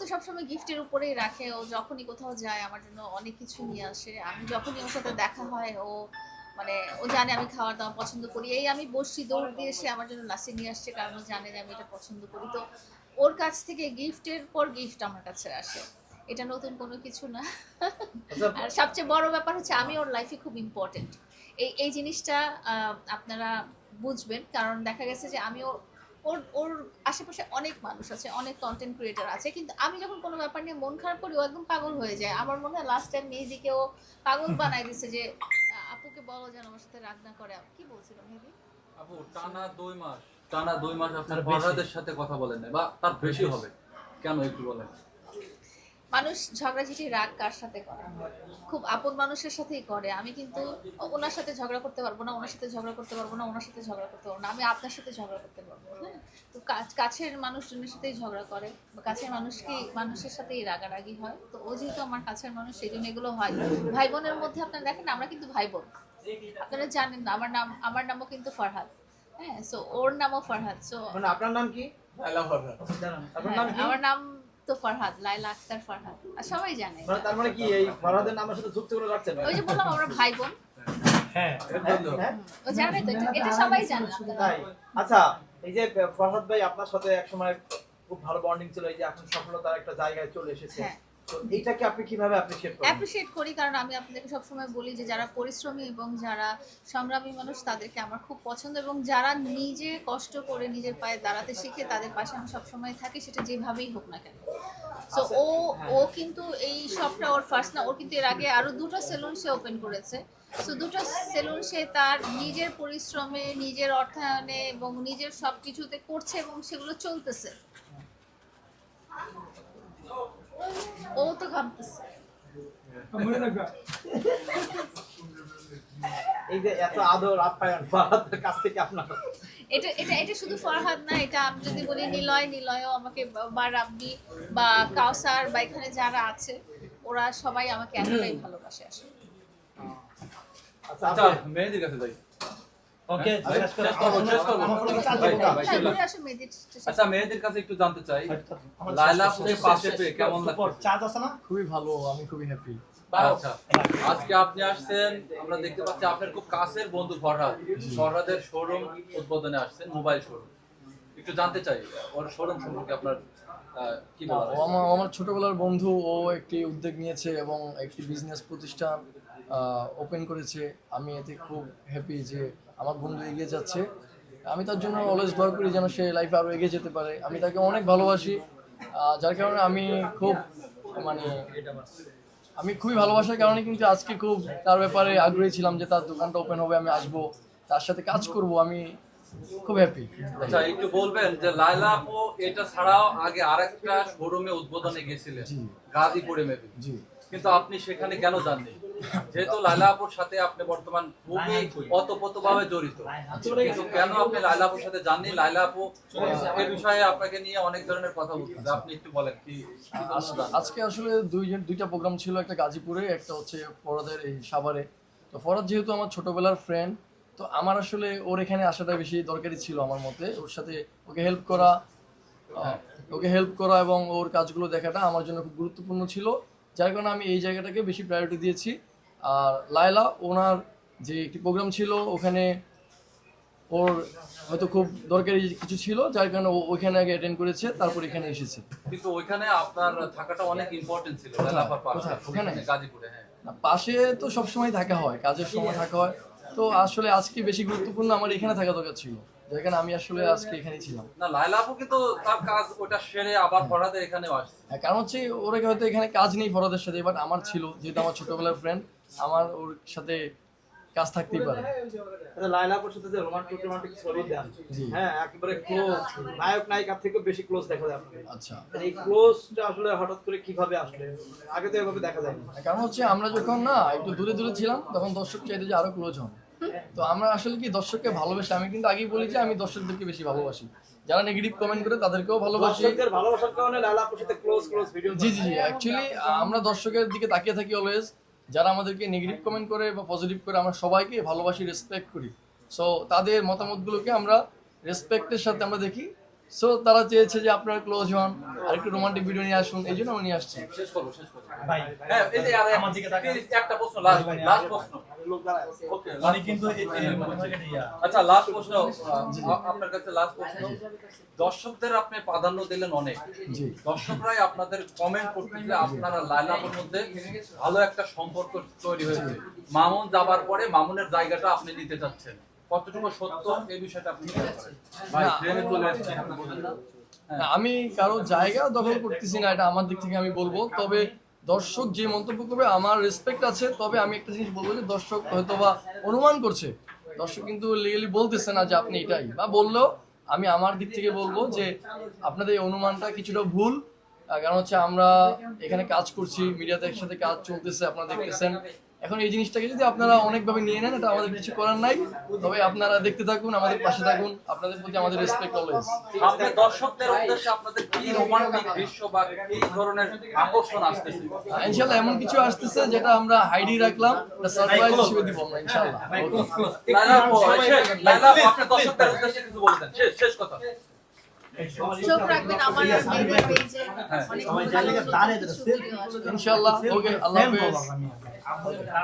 তো সবসময় গিফটের উপরেই রাখে। ও যখনই কোথাও যায় আমার জন্য অনেক কিছু নিয়ে আসে। আমি যখনই ওর সাথে দেখা হয় ও মানে ও জানে আমি খাওয়ার দাওয়া পছন্দ করি। এই আমি বসছি দৌড় দিয়ে এসে আমার জন্য লাসি নিয়ে আসছে কারণ ও জানে যে আমি এটা পছন্দ করি। তো ওর কাছ থেকে গিফটের পর গিফট আমার কাছে আসে। এটা নতুন কোনো কিছু না। আচ্ছা। আর সবচেয়ে বড় ব্যাপার হচ্ছে আমি ওর লাইফে খুব ইম্পর্টেন্ট এই এই জিনিসটা আহ, আপনারা বুঝবেন। কারণ দেখা গেছে যে আমি ওর ওর ওর আশেপাশে অনেক মানুষ আছে অনেক কন্টেন্ট ক্রিয়েটার আছে কিন্তু আমি যখন কোনো ব্যাপার নিয়ে মন খারাপ করি ও একদম পাগল হয়ে যায়। আমার মনে হয় লাস্ট টাইম মেহেদিকে ও পাগল বানাই দিছে যে আপুকে বলো যেন আমার সাথে রাগ না করে। কি বলছিল মেহেদি? আপু টানা দুই মাস। টানা দুই মাস আপনার সাথে কথা বলেন না বা তার বেশি হবে। কেন একটু বলেন? মানুষ ঝগড়াঝাটি রাগ কার সাথে করে? খুব আপন মানুষের সাথেই করে। আমি কিন্তু ওনার সাথে ঝগড়া করতে পারব না ওনার সাথে ঝগড়া করতে পারব না ওনার সাথে ঝগড়া করতে পারব না। আমি আপনার সাথে ঝগড়া করতে পারব হ্যাঁ? তো কাছ- কাছের মানুষজনের সাথেই ঝগড়া করে। বা কাছের মানুষকে মানুষের সাথেই রাগারাগি হয়? তো ও যেহেতু আমার কাছের মানুষ সেই জন্য এগুলো হয়। ভাই বোনের মধ্যে আপনারা দেখেন আমরা কিন্তু ভাই বোন আপনারা জানেন না আমার নাম আমার নামও কিন্তু ফরহাদ হ্যাঁ? সো ওর নামও ফরহাদ সো মানে আপনার নাম কি? আপনার নাম কি? আমার নাম তো ফরহাদ লাইলা আক্তার ফরহাদ আর সবাই জানে। মানে তার মানে কি এই ফরহাদের নামের সাথে যুক্ত করে রাখছেন? ওই যে বললাম আমরা ভাই বোন। হ্যাঁ হ্যাঁ ও জানে তো এটা- এটা সবাই জানে তাই। আচ্ছা এই যে ফরহাদ ভাই আপনার সাথে একসময় খুব ভালো বন্ডিং ছিল এই যে এখন সফলতার একটা জায়গায় চলে এসেছে। হ্যাঁ এইটাকে আপনি কীভাবে অ্যাপ্রিশিয়েট করেন? অ্যাপ্রিসিয়েট করি কারণ আমি আপনাদেরকে সবসময় বলি যে যারা পরিশ্রমী এবং যারা সংগ্রামী মানুষ তাদেরকে আমার খুব পছন্দ এবং যারা নিজে কষ্ট করে নিজের পায়ে দাঁড়াতে শিখে তাদের পাশে আমি সবসময় থাকি সেটা যেভাবেই হোক না কেন। সো আচ্ছা, ও ও কিন্তু এই শপটা ওর ফার্স্ট না ওর কিন্তু এর আগে আরও দুটো সেলুন সে ওপেন করেছে। সো দুটো সেলুন সে তার নিজের পরিশ্রমে নিজের অর্থায়নে এবং নিজের সব কিছুতে করছে এবং সেগুলো চলতেছে। ও এই যে এত আদর আপ্যায়ন ফরহাদের কাছ থেকে আপনার। এটা এটা এটা শুধু ফরহাদ না এটা আমি যদি বলি নিলয় নিলয়ও আমাকে বা- বা রাব্বি বা কাউসার বা এখানে যারা আছে ওরা সবাই আমাকে এতটাই ভালোবাসে আসলে। আচ্ছা আচ্ছা মেহেদির কাছে যাই। ওকে হ্যাঁ। আচ্ছা মেহেদির কাছে একটু জানতে চাই। আমার লায়লা শেষ, আপুকে শেষ, পাশে পেয়ে কেমন লাগছে? চার্জ আছে না? খুবই ভালো আমি খুবই হ্যাপি আচ্ছা। আজকে আপনি আসছেন আমরা দেখতে পাচ্ছি আপনার খুব কাছের বন্ধু ফরহাদ। ফরহাদের শোরুম উদ্বোধনে আসছেন মোবাইল শোরুম একটু জানতে চাই ওর শোরুম সম্পর্কে আপনার আহ, কি আমার ছোটবেলার বন্ধু ও একটি উদ্যোগ নিয়েছে এবং একটি বিজনেস প্রতিষ্ঠান। ওপেন করেছে। আমি এতে খুব হ্যাপি যে আমার বন্ধু এগিয়ে যাচ্ছে। আমি তার জন্য অলওয়েজ দোয়া করি যেন সে লাইফে আরও এগিয়ে যেতে পারে। আমি তাকে অনেক ভালোবাসি। যার কারণে আমি খুব মানে আমি খুবই ভালোবাসার কারণে কিন্তু আজকে খুব তার ব্যাপারে আগ্রহী ছিলাম যে তার দোকানটা ওপেন হবে আমি আসব তার সাথে কাজ করব। আমি খুব হ্যাপি আচ্ছা একটু বলবেন যে লাইলা আপু এটা ছাড়াও আগে আরেকটা শোরুমে উদ্বোধনে গেছিলেন গাজীপুরে মেবি জি। কিন্তু আপনি সেখানে কেন যাননি? যেহেতু লাইলা আপুর সাথে আপনি বর্তমান খুবই অতপ্রতভাবে জড়িত কিন্তু কেন আপনি লাইলা আপুর সাথে যাননি? লাইলা আপু এই বিষয়ে আপনাকে নিয়ে অনেক ধরনের কথা বলতে আপনি একটু বলেন কি? আজকে আসলে দুইজন দুইটা প্রোগ্রাম ছিল একটা গাজীপুরে একটা হচ্ছে ফরাদের এই সাভারে। তো ফরাদ যেহেতু আমার ছোটবেলার ফ্রেন্ড তো আমার আসলে ওর এখানে আসাটা বেশি দরকারি ছিল আমার মতে। ওর সাথে ওকে হেল্প করা ওকে হেল্প করা এবং ওর কাজগুলো দেখাটা আমার জন্য খুব গুরুত্বপূর্ণ ছিল। যার কারণে আমি এই জায়গাটাকে বেশি প্রায়োরিটি দিয়েছি আর লায়লা ওনার যে একটি প্রোগ্রাম ছিল ওখানে ওর হয়তো খুব দরকারি কিছু ছিল যার কারণে ও ওইখানে আগে অ্যাটেন্ড করেছে তারপর এখানে এসেছে কিন্তু ওইখানে আপনার থাকাটা অনেক ইম্পর্টেন্ট ছিল? ওখানে? গাজীপুরে হ্যাঁ পাশে তো সবসময় থাকা হয় কাজের সময় থাকা হয় তো আসলে আজকে বেশি গুরুত্বপূর্ণ আমার এখানে থাকা দরকার ছিল। যেখানে আমি আসলে আজকে এখানেই ছিলাম। না লাইলা আপু কিন্তু তার কাজ ওটা সেরে আবার ফরহাদের এখানেও আসছে। হ্যাঁ, কারণ হচ্ছে ওরা হয়তো এখানে কাজ নেই ফরদের সাথে বাট আমার ছিল যেহেতু আমার ছোটবেলার ফ্রেন্ড আমার ওর সাথে কাজ থাকতেই পারে। আচ্ছা, লায়লাপুর সাথে যে রোমান্টিক রোমান্টিক ছবি দেন হ্যাঁ একেবারে ক্লোজ নায়ক নায়িকার থেকেও বেশি ক্লোজ দেখা যায় আপনাকে আচ্ছা। এই ক্লোজটা আসলে হঠাৎ করে কীভাবে আসলে? আগে তো এভাবে দেখা যায় না কারণ হচ্ছে আমরা যখন না একটু দূরে দূরে ছিলাম তখন দর্শক চাইতে যে আরও ক্লোজ হন। তো আমরা আসলে কি দর্শককে ভালোবাসি আমি কিন্তু আগেই বলি যে আমি দর্শকদেরকে বেশি ভালোবাসি। যারা নেগেটিভ কমেন্ট করে তাদেরকেও ভালোবাসি। দর্শকদের ভালোবাসার কারণে সাথে ক্লোজ ক্লোজ ভিডিও জি জি জি অ্যাকচুয়ালি আমরা দর্শকের দিকে তাকিয়ে থাকি অলওয়েজ যারা আমাদেরকে নেগেটিভ কমেন্ট করে বা পজিটিভ করে আমরা সবাইকে ভালোবাসি রেসপেক্ট করি। সো তাদের মতামতগুলোকে আমরা রেসপেক্টের সাথে আমরা দেখি। সো তারা চেয়েছে যে আপনারা ক্লোজ হন। আর একটু রোমান্টিক ভিডিও নিয়ে আসুন এই জন্য আমি নিয়ে আসছি। শেষ করব শেষ করব। ভাই হ্যাঁ এই যে আর আমার দিকে তাকান। একটা প্রশ্ন লাস্ট লাস্ট প্রশ্ন লোক দাঁড়ায় ওকে মানে কিন্তু এই- এই- এই- আচ্ছা লাস্ট প্রশ্ন আপনার কাছে লাস্ট প্রশ্ন। দর্শকদের আপনি প্রাধান্য দিলেন অনেক। জি। দর্শকরাই আপনাদের কমেন্ট করতেছে আপনারা লাইলাপুর মধ্যে ভালো একটা সম্পর্ক তৈরি হয়েছে। মামুন যাবার পরে মামুনের জায়গাটা আপনি নিতে চাচ্ছেন কতটুকু সত্য এই বিষয়টা আপনি মনে? ভাই। ট্রেনে চলে আসছে আপনি বলেন। না না, আমি কারও জায়গা দখল করতেছি না, এটা আমার দিক থেকে আমি বলব। তবে দর্শক যে মন্তব্য করবে, আমার রেসপেক্ট আছে। তবে আমি একটা জিনিস বলব যে, দর্শক হয়তো বা অনুমান করছে। দর্শক কিন্তু লিগালি বলতেছে না যে, আপনি এটাই। বা বললেও আমি আমার দিক থেকে বলব যে, আপনাদের এই অনুমানটা কিছুটা ভুল। কারণ হচ্ছে আমরা এখানে কাজ করছি, মিডিয়াতে একসাথে কাজ চলতেছে, আপনারা দেখতেছেন। এখন এই জিনিসটাকে যদি আপনারা অনেকভাবে নিয়ে নেন এটা আমাদের কিছু করার নাই। তবে আপনারা দেখতে থাকুন আমাদের পাশে থাকুন। আপনাদের প্রতি আমাদের রেসপেক্ট অলওয়েজ আপনি দর্শকদের উদ্দেশ্যে আপনাদের কি রোমান্টিক দৃশ্য বা কি ধরনের আকর্ষণ আসতেছে? ইনশাল্লাহ এমন কিছু আসতেছে যেটা আমরা হাইডি রাখলাম। সারপ্রাইজ হিসেবে দিব আমরা ইনশাল্লাহ। লাইলা আপু, শেষ, লাইলা আপু, আপনি দর্শকদের উদ্দেশ্যে কিছু বলে দেন শেষ শেষ কথা। চোখ রাখবেন আমার আর মেয়েদের পেজে অনেক ভালো ইনশাল্লাহ ওকে আল্লাহ হাফেজ। 啊，朋友，他。